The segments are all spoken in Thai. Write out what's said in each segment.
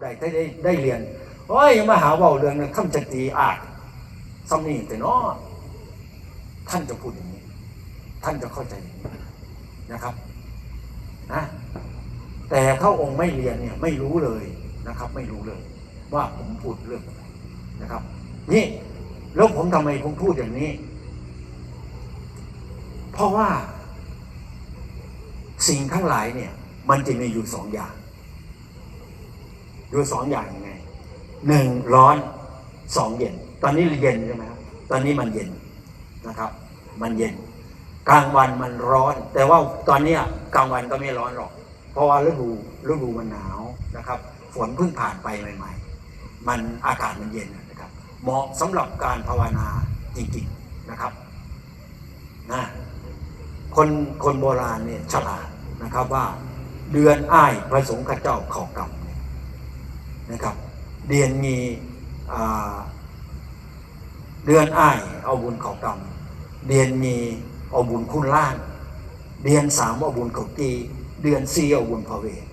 ได้ได้ได้ได้เรียนโอ้ยมาหาเว่าเรื่องนั้นคำจตีอาจซ้ำนี่แต่นาะท่านจะพูดอย่างนี้ ท่านจะเข้าใจอย่างนี้นะครับนะแต่ถ้าองค์ไม่เรียนเนี่ยไม่รู้เลยนะครับ ไม่รู้เลย ว่าผมพูดเรื่องอะไรนะครับ นี่แล้วผมทำไมผมพูดอย่างนี้ เพราะว่าสิ่งทั้งหลายเนี่ย มันจะมีอยู่สองอย่าง อยู่สองอย่างยังไงหนึ่งร้อนสองเย็น ตอนนี้เย็นใช่ไหมครับตอนนี้มันเย็นนะครับ มันเย็น กลางวันมันร้อน แต่ว่าตอนเนี้กลางวันก็ไม่ร้อนหรอก เพราะว่าฤดูฤดูมันหนาวนะครับ ฝนเพิ่งผ่านไปใหม่ ๆ มันอากาศมันเย็นนะครับ เหมาะสำหรับการภาวนาจริงๆนะครับนะคนคนโบราณเนี่ยฉลาดนะครับว่าเดือนอ้ายพระสงฆ์ข้าเจ้าเขอกรรม นะครับเดือนมีเดือนอ้ายเอาบุญเขอกรรมเดือนมีเอาบุญคุณล้านเดือนสามเอาบุญเขาตีเดือนสี่เอาบุญพระเวท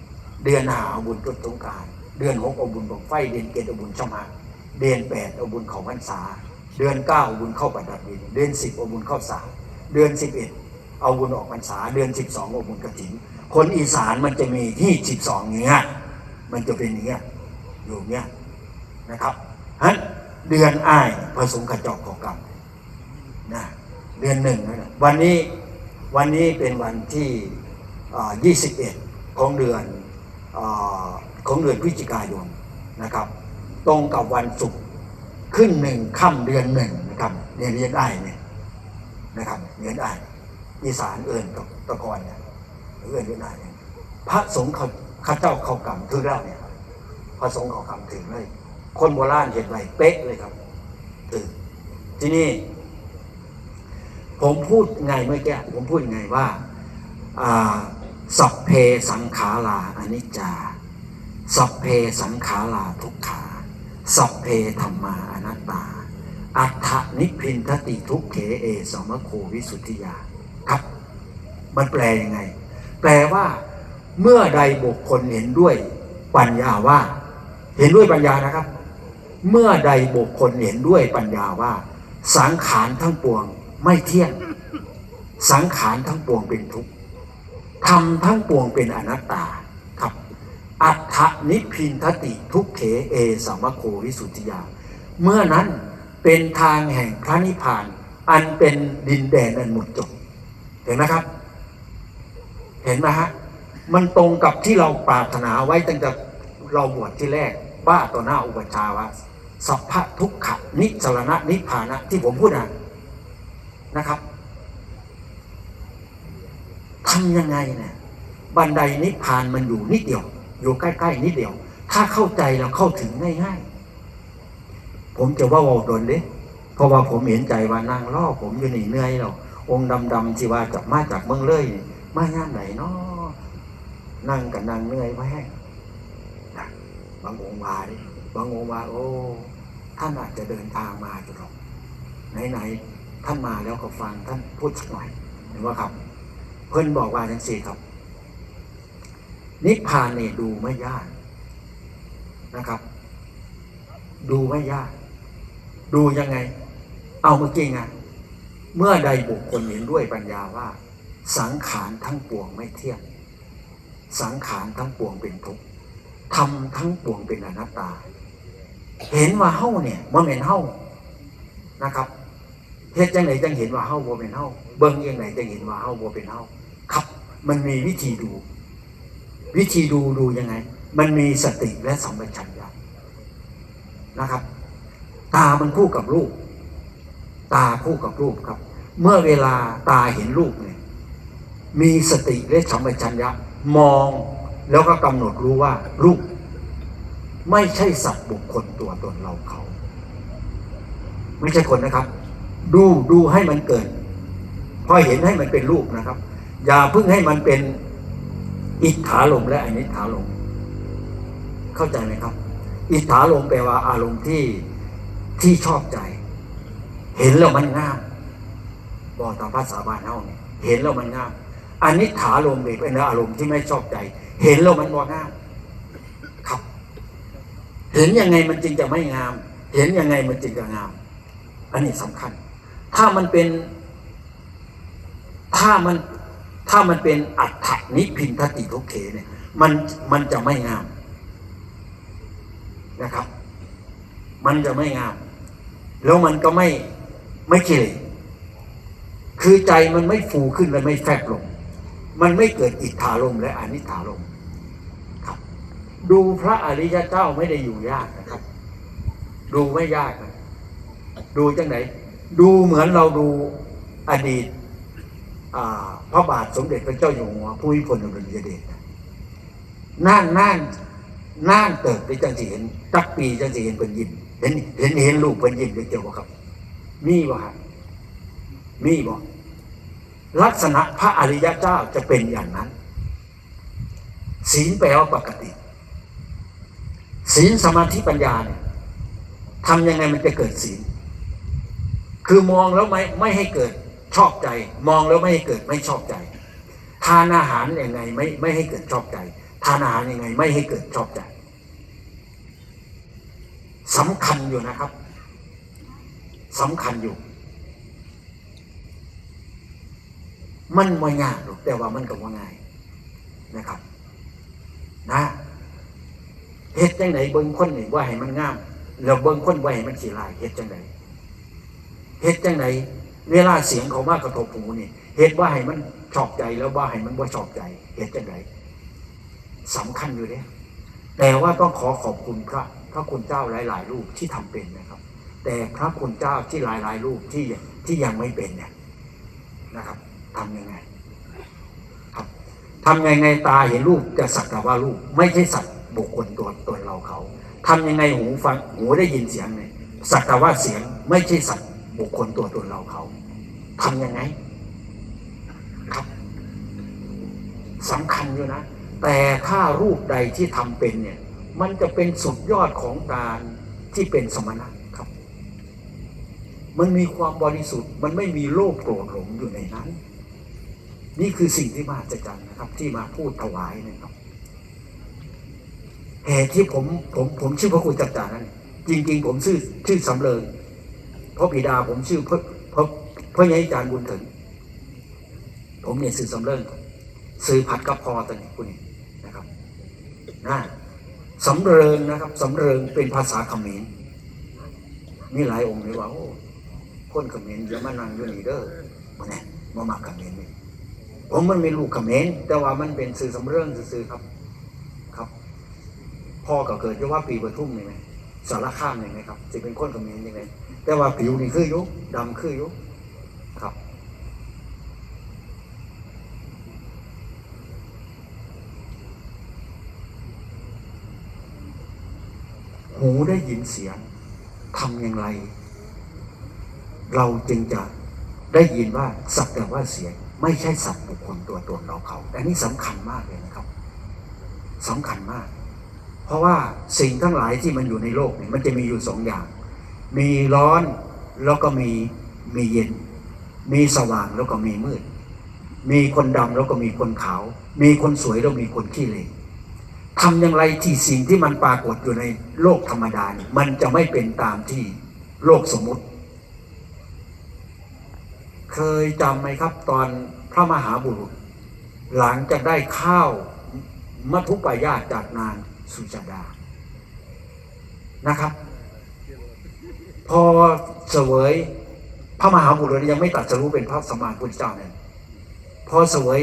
เดือนห้าเอาบุญจุดสงการ เดือนหกเอาบุญบังไฟ เดือนเกตเอาบุญชมาเดือนแปดเอาบุญเขาพรรษา เดือนเก้าเอาบุญเข้าประดับดินเดือนสิบเอาบุญเข้าสาเดือนสิบเอ็ดเอาบุญออกพรรษา เดือนสิบสองเอาบุญกระถิ่นคนอีสานมันจะมีที่สิบสองเงี้ยมันจะเป็นอย่างเงี้ย อยู่เงี้ยนะครับฮันเดือนอ้ายผสมกระจอกของกรรมนะเดือนหนึ่งนะวันนี้วันนี้เป็นวันที่ยี่สิบเอ็ดของเดือนอของเดือนพฤศจิกายนนะครับ ตรงกับวันศุกร์ขึ้นหนึ่งค่ำเดือนหนึ่งนะครับเรียนเรียนได้เนี่ยนะครับเรียนได้อีสานเอิญกับตะกอนเนี่ยเอิญเรียนได้เนี่ยพระสงฆ์เขาข้าเจ้าเขากรรมคือเราเนี่ย พระสงฆ์เขาคำถึงเลย คนโบราณเห็นไว้เป๊ะเลยครับถึงที่นี่ ผมพูดไงเมื่อกี้ผมพูดไงว่าสัพเพสังขาราอนิจจา สัพเพสังขาราทุกขา สัพเพธรรมาอนัตตา อัฏฐนิพพินทติทุกเขเอสมโควิสุทธิยาครับ มันแปลยังไง แปลว่า เมื่อใดบุคคลเห็นด้วยปัญญาว่า เห็นด้วยปัญญานะครับ เมื่อใดบุคคลเห็นด้วยปัญญาว่า สังขารทั้งปวงไม่เที่ยง สังขารทั้งปวงเป็นทุกข์ธรรมทั้งปวงเป็นอนัตตาครับ อัฏฐนิพพินทติทุกเขเอสมโควิสุทธิยา เมื่อนั้นเป็นทางแห่งพระนิพพาน อันเป็นดินแดนอันหมดจดเห็นไหมครับ เห็นไหมฮะมันตรงกับที่เราปรารถนาไว้ตั้งแต่เราบวชที่แรก ว่าต่อหน้าอุปชาว่าสัพพะทุกขะนิสรณะนิพพานะที่ผมพูดนะนะครับทำยังไงเนี่ยบันไดนิพพานมันอยู่นิดเดียว อยู่ใกล้ๆนิดเดียว ถ้าเข้าใจเราเข้าถึงง่ายๆ ผมจะว่าวาโดนเด้เพราะว่าผมเห็นใจว่านางล่อผมอยู่นี่เหนื่อยเราองค์ดำๆสิว่าจะมาจากเมืองเลยมาย่ามไหนเนาะนั่งกับนั่งเหนื่อยไว้แห้ง บางองค์ว่าดิบางองค์ว่าโอ้ท่านอาจจะเดินทางมาจุดหรอกไหนๆท่านมาแล้วก็ฟังท่านพูดสักหน่อยเห็นว่าครับ เพื่อนบอกว่าจังสี่ครับ นิพพานเนี่ยดูไม่ยากนะครับ ดูไม่ยาก ดูยังไง เอาเมื่อกี้ไงเมื่อใดบุคคลเห็นด้วยปัญญาว่า สังขารทั้งปวงไม่เที่ยงสังขารทั้งปวงเป็นทุกข์ ทำทั้งปวงเป็นอนัตตา เห็นว่าเฮ้าเนี่ยมันเป็นเฮ้านะครับเฮ็ดจังไหนจังเห็นว่าเฮ้าบ่เป็นเฮ้าเบิ่งยังไงจังเห็นว่าเฮ้าบ่เป็นเฮ้าครับ มันมีวิธีดู วิธีดูดูยังไง มันมีสติและสัมปชัญญะนะครับ ตามันคู่กับรูป ตาคู่กับรูปครับ เมื่อเวลาตาเห็นรูปเนี่ยมีสติและสัมปชัญญะมอง แล้วก็กำหนดรู้ว่ารูป ไม่ใช่สัตว์บุคคลตัวตนเราเขา ไม่ใช่คนนะครับ ดูดูให้มันเกิด พอเห็นให้มันเป็นรูปนะครับ อย่าเพิ่งให้มันเป็นอิทธาลมและอนิถาลมเข้าใจไหมครับ อิทธาลมแปลว่าอารมณ์ที่ที่ชอบใจ เห็นแล้วมันงามบอกตามภาษาบ้านเฮาเนี่ยเห็นแล้วมันงามอันนี้ถาลมเป็นอารมณ์ที่ไม่ชอบใจ เห็นแล้วมันบ่งาม ครับ เห็นยังไงมันจึงจะไม่งาม เห็นยังไงมันจึงจะงาม อันนี้สำคัญ ถ้ามันเป็น ถ้ามันถ้ามันเป็นอัฏฐนิพินทติทุกเขเนี่ย มันมันจะไม่งามนะครับ มันจะไม่งาม แล้วมันก็ไม่ไม่เกลคือใจมันไม่ฟูขึ้นและไม่แฟบลง มันไม่เกิดอิทธารมและอนิถารมณ ดูพระอริยเจ้าไม่ได้อยู่ยากนะครับ ดูไม่ยากนะดูจังไหน ดูเหมือนเราดูอดีตพระบาทสมเด็จพระเจ้าอยู่หัวผู้วิพลอดุลยเดชนะน่านน่านน่านเติบไปจังสิเห็นตักปีจังสิเห็นเป็นยิ้มเห็นเห็นเห็นลูกเป็นยิ้มเดียวบ่ครับ มีบ่ครมีบ่ลักษณะพระอริยเจ้าจะเป็นอย่างนั้น ศีลแปลว่าปกติ ศีลสมาธิปัญญาเนี่ยทำยังไงมันจะเกิดศีล คือมองแล้วไม่ไม่ให้เกิดชอบใจ มองแล้วไม่ให้เกิดไม่ชอบใจ ทานอาหารยังไงไม่ไม่ให้เกิดชอบใจ ทานอาหารยังไง ไม่ให้เกิดชอบใจสำคัญอยู่นะครับสำคัญอยู่ มันไม่ง่ายหรอกแต่ว่ามันก็ว่าง่ายนะครับ นะ ฮ็ดจังไหนเบิ่งคนนี่ว่าให้มันงามแล้วเบิ่งคนว่าให้มันขี้ลายเฮ็ดจังไหนเฮ็ดจังไหนเวลาเสียงเขามากระทบหูนี่เฮ็ดว่าให้มันชอบใจแล้วว่าให้มันบ่าชอบใจเฮ็ดจังไหนสำคัญอยู่เด้แต่ว่าต้องขอขอบคุณพระพระคุณเจ้าหลาย ๆ รูปที่ทำเป็นนะครับ แต่พระคุณเจ้าที่หลาย ๆ รูปที่ที่ยังไม่เป็นเนี่ยนะครับทำยังไง ครับทำยังไงตาเห็นรูปจะสักแต่ว่ารูป ไม่ใช่สัตว์ บุคคลตัวตนเราเขาทำยังไงหูฟังหูได้ยินเสียงเนี่ยสักแต่ว่าเสียงไม่ใช่สัตว์บุคคลตัวตนเราเขาทำยังไงครับสำคัญอยู่นะ แต่ถ้ารูปใดที่ทำเป็นเนี่ย มันจะเป็นสุดยอดของการที่เป็นสมณะครับ มันมีความบริสุทธิ์ มันไม่มีโลภโกรธหลงอยู่ในนั้น นี่คือสิ่งที่มาจัดจันนะครับ ที่มาพูดถวายนะครับ เหตุที่ผมผมผมชื่อพระคุณจัดจานั้น จริง ๆ ผมชื่อชื่อสำเริงเพราะบิดาผมชื่อพระพระพระยายจารย์บุญถึง ผมเนี่ยสื่อสำเริงสื่อผัดกับพอตันคุณนะครับนะสำเริงนะครับสำเริงเป็นภาษาเขมรมีหลายองค์เลยว่าโอ้คนเขมรอย่ามานั่งอยู่นี่เด้อมาเนี่ยมามาเขมรนี่ผมมันมีลูกเขมรแต่ว่ามันเป็นสื่อสำเรื่องสื่อครับ พ่อก็เกิดยู่ว่าปีปทุมนี่ไหมสารข้ามนี่ไหมครับจะเป็นคนเมรยังไงแต่ว่าผิวนี่คือยุดำคือยุครับ หูได้ยินเสียงทำอย่างไร เราจึงจะได้ยินว่าสักแต่ว่าเสียง ไม่ใช่สัตว์บุคคลตัวตนเราเขาแต่นี่สำคัญมากเลยนะครับสำคัญมาก เพราะว่าสิ่งทั้งหลายที่มันอยู่ในโลกเนี่ยมันจะมีอยู่สองอย่าง มีร้อนแล้วก็มีมีเย็น มีสว่างแล้วก็มีมืด มีคนดำแล้วก็มีคนขาว มีคนสวยแล้วมีคนขี้เหร่ทำอย่างไรที่สิ่งที่มันปรากฏอยู่ในโลกธรรมดาเนี่ยมันจะไม่เป็นตามที่โลกสมมติ เคยจำไหมครับตอนพระมหาบุรุษ หลังจากได้ข้าวมัทุปายาตจากนาง สุจดานะครับ พอเสวยพระมหาบุรุษยังไม่ตัดสรู้เป็นพระสมมาพุทธเจ้าเนี่ยพอเสวย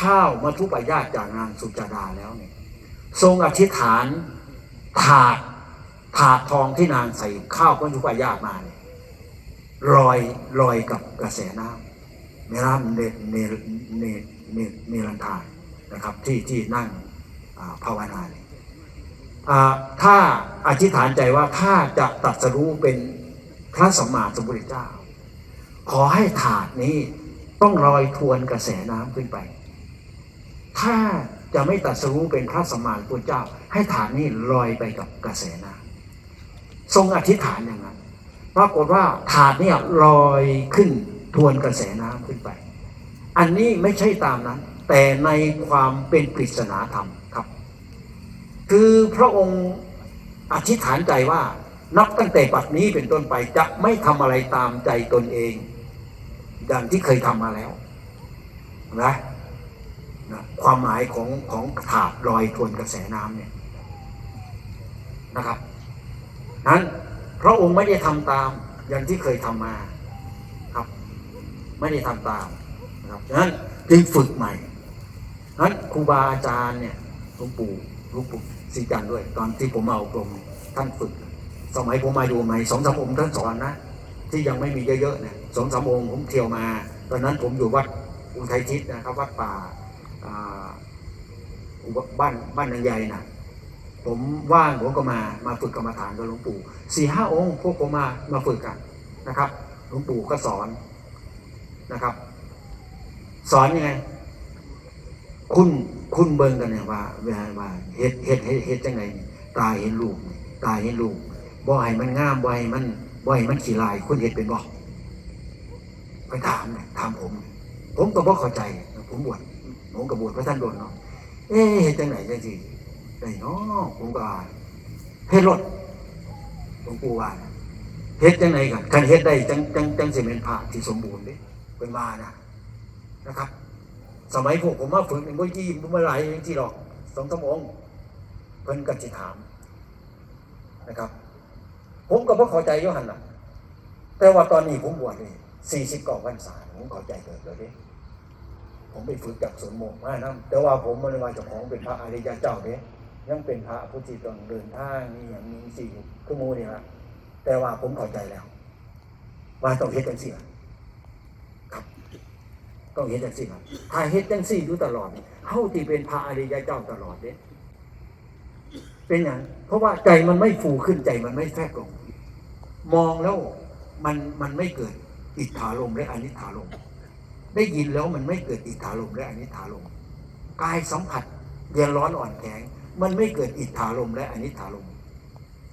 ข้าวมัทุปายาตจากนางสุจดาแล้วเนี่ยทรงอธิษฐานถาดถาดทองที่นางใส่ข้าวมัทุปายาตมาเนี่ยลอยลอยกับกระแสน้ำในน้ำเนเนเนเนเนรันทานนะครับ ที่ที่นั่ง ภาวนาเนี่ยถ้าอธิษฐานใจว่าถ้าจะตัดสรู้เป็นพระสัมมาสัมพุทธเจ้า ขอให้ถาดนี้ต้องลอยทวนกระแสน้ำขึ้นไป ถ้าจะไม่ตัดสรู้เป็นพระสัมมาสัมพุทธเจ้า ให้ถาดนี้ลอยไปกับกระแสน้ำทรงอธิษฐานอย่างนั้นปรากฏว่าถาดเนี่ยลอยขึ้นทวนกระแสน้ำขึ้นไป อันนี้ไม่ใช่ตามนั้น แต่ในความเป็นปริศนาธรรมครับ คือพระองค์อธิษฐานใจว่านับตั้งแต่ปัดนี้เป็นต้นไปจะไม่ทำอะไรตามใจตนเองอย่างที่เคยทำมาแล้วนะนะความหมายของของถาบลอยทวนกระแสน้ำเนี่ยนะครับนั้นพระองค์ไม่ได้ทำตามอย่างที่เคยทำมาครับ ไม่ได้ทำตามนะครับนั้นจึงฝึกใหม่ นั้นครูบาอาจารย์เนี่ยหลวงปู่หลวงปู่ศรีจันด้วย ตอนที่ผมเมาอบรมท่านฝึก สมัยผมมาอยู่ใหม่สองสามองค์ท่านสอนนะที่ยังไม่มีเยอะๆเนี่ยสองสามองค์ผมเที่ยวมา ตอนนั้นผมอยู่วัดอุทัยทิศนะครับวัดป่าบบ้านบ้านนางใหญ่นะผมว่างผมก็มามาฝึกกรรมฐานกับหลวงปู่สี่ห้าองค์พวกผมมามาฝึกกันนะครับหลวงปู่ก็สอนนะครับ สอนยังไง คุณคุณเบิ่งกันเนี่ยว่าเวลาว่าเฮ็ดเฮ็ดเฮ็ดเฮ็ดจังไงตาเห็นลูกตาเห็นลูกบ่ให้มันงามบ่ให้มันบ่ให้มันขี้ลาย คุณเฮ็ดเป็นบ่ไปถามเนี่ยถามผม ผมก็บ่เข้าใจ ผมบวชผมก็บวชพระท่านโดนเนาะเอ๊ะเฮ็ดจังไหนจังสิได้เนาะผมก็อ่านเฮ็ดรถหลวงปู่ว่าเฮ็ดจังไหนกันคันเฮ็ดได้จังจังจังสิเป็นพระที่สมบูรณ์เด้เป็นมานะนะครับ สมัยพวกผมมาฝึกมันก็ยี่มันมาหลายอย่างที่หรอกสองสามองเพิ่นก็จิถามนะครับ ผมก็บ่เข้าใจย้หันน่ะ แต่ว่าตอนนี้ผมบวชนี่สี่สิบกว่าพรรษาผมเข้าใจเกิดเลยด้ผมไปฝึกจากสวนโมกมานะแต่ว่าผมม่ได้ว่าจ้าของเป็นพระอริยเจ้าเด้ยังเป็นพระผู้ที่ต้องเดินทางนี่อย่างนี้สี่ชั่วโมงนี่ละแต่ว่าผมเข้าใจแล้ว ว่าต้องเฮ็ดจังซี่ล่ะครับ ต้องเฮ็ดจังซี่ครับถ้าเฮ็ดจังซี่อยู่ตลอดนี่เฮาที่เป็นพระอริยเจ้าตลอดเด้เป็นอย่างเพราะว่าใจมันไม่ฟูขึ้นใจมันไม่แฟบลง มองแล้วมันมันไม่เกิดอิทธาลมและอนิธาลมได้ยินแล้วมันไม่เกิดอิทธาลมและอนิธาลมกายสัมผัสเย็นร้อนอ่อนแข็ง มันไม่เกิดอิทธาลมและอนิธาลม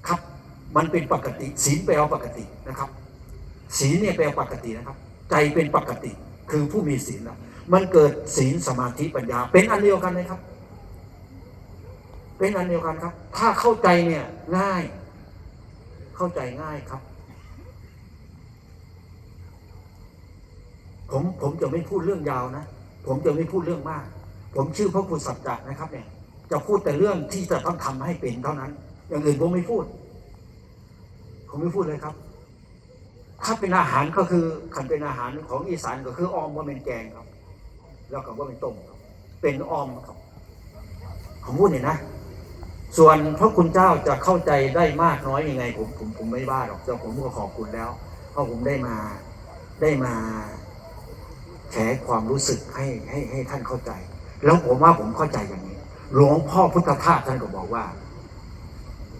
ครับ มันเป็นปกติศีลแปลว่าปกตินะครับศีลเนี่ยแปลว่าปกตินะครับ ใจเป็นปกติ คือผู้มีศีลมันเกิดศีลสมาธิปัญญา เป็นอันเดียวกันเลยครับ เป็นอันเดียวกันครับ ถ้าเข้าใจเนี่ยง่าย เข้าใจง่ายครับ ผมผมจะไม่พูดเรื่องยาวนะ ผมจะไม่พูดเรื่องมาก ผมชื่อพระคุณสัจจะนะครับ เนี่ย จะพูดแต่เรื่องที่จะต้องทำให้เป็นเท่านั้น อย่างอื่นผมไม่พูด ผมไม่พูดเลยครับ ถ้าเป็นอาหารก็คือขันเป็นอาหารของอีสานก็คือออมว่าเป็นแกงครับ แล้วก็ว่าเป็นต้มเป็นออมครับผมพูดเนี่ยนะ ส่วนพระคุณเจ้าจะเข้าใจได้มากน้อยยังไง ผมผมผมไม่บ้าหรอกแต่ผมก็ขอบคุณแล้ว เพราะผมได้มาได้มาแฉความรู้สึกให้ให้ให้ท่านเข้าใจ แล้วผมว่าผมเข้าใจอย่างนี้ หลวงพ่อพุทธทาสท่านก็บอกว่า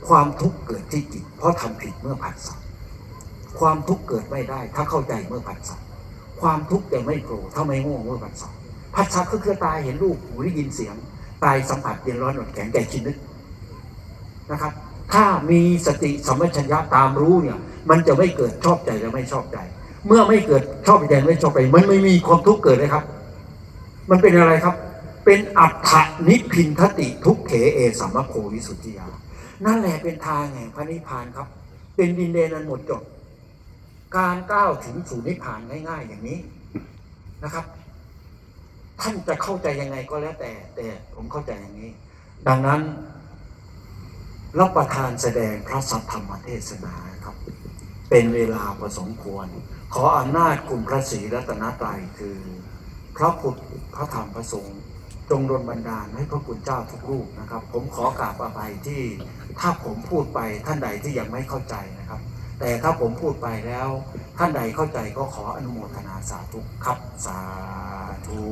ความทุกข์เกิดที่จิตเพราะทำผิดเมื่อผัสสะ ความทุกข์เกิดไม่ได้ ถ้าเข้าใจเมื่อผัสสะความทุกข์จะไม่โผล่ถ้าไม่โง่เมื่อผัสสะผัสสะก็คือตาเห็นรูปหูได้ยินเสียงตายสัมผัสเย็นร้อนอ่อนแข็งใจคิดนึกนะครับ ถ้ามีสติสัมปชัญญะตามรู้เนี่ย มันจะไม่เกิดชอบใจและไม่ชอบใจ เมื่อไม่เกิดชอบใจไม่ชอบใจ มันไม่มีความทุกข์เกิดเลยครับ มันเป็นอะไรครับ เป็นอัฏฐนิพินทติทุกเขเอสัมมโควิสุทธิยา นั่นแหละเป็นทางแห่งพระนิพพานครับ เป็นดินแดนนั้นหมดจด การก้าวถึงสู่นิพพานง่ายๆอย่างนี้นะครับ ท่านจะเข้าใจยังไงก็แล้วแต่ แต่ผมเข้าใจอย่างนี้ ดังนั้นรับประทานแสดงพระสัทธรรมเทศนาครับ เป็นเวลาพอสมควร ขออำนาจคุณพระศรีรัตนตรัยคือ พระพุทธพระธรรมพระสงฆ์จงดลบันดาลให้พระคุณเจ้าทุกรูปนะครับ ผมขอกราบอภัยที่ถ้าผมพูดไปท่านใดที่ยังไม่เข้าใจนะครับ แต่ถ้าผมพูดไปแล้ว ท่านใดเข้าใจก็ขออนุโมทนาสาธุครับสาธุ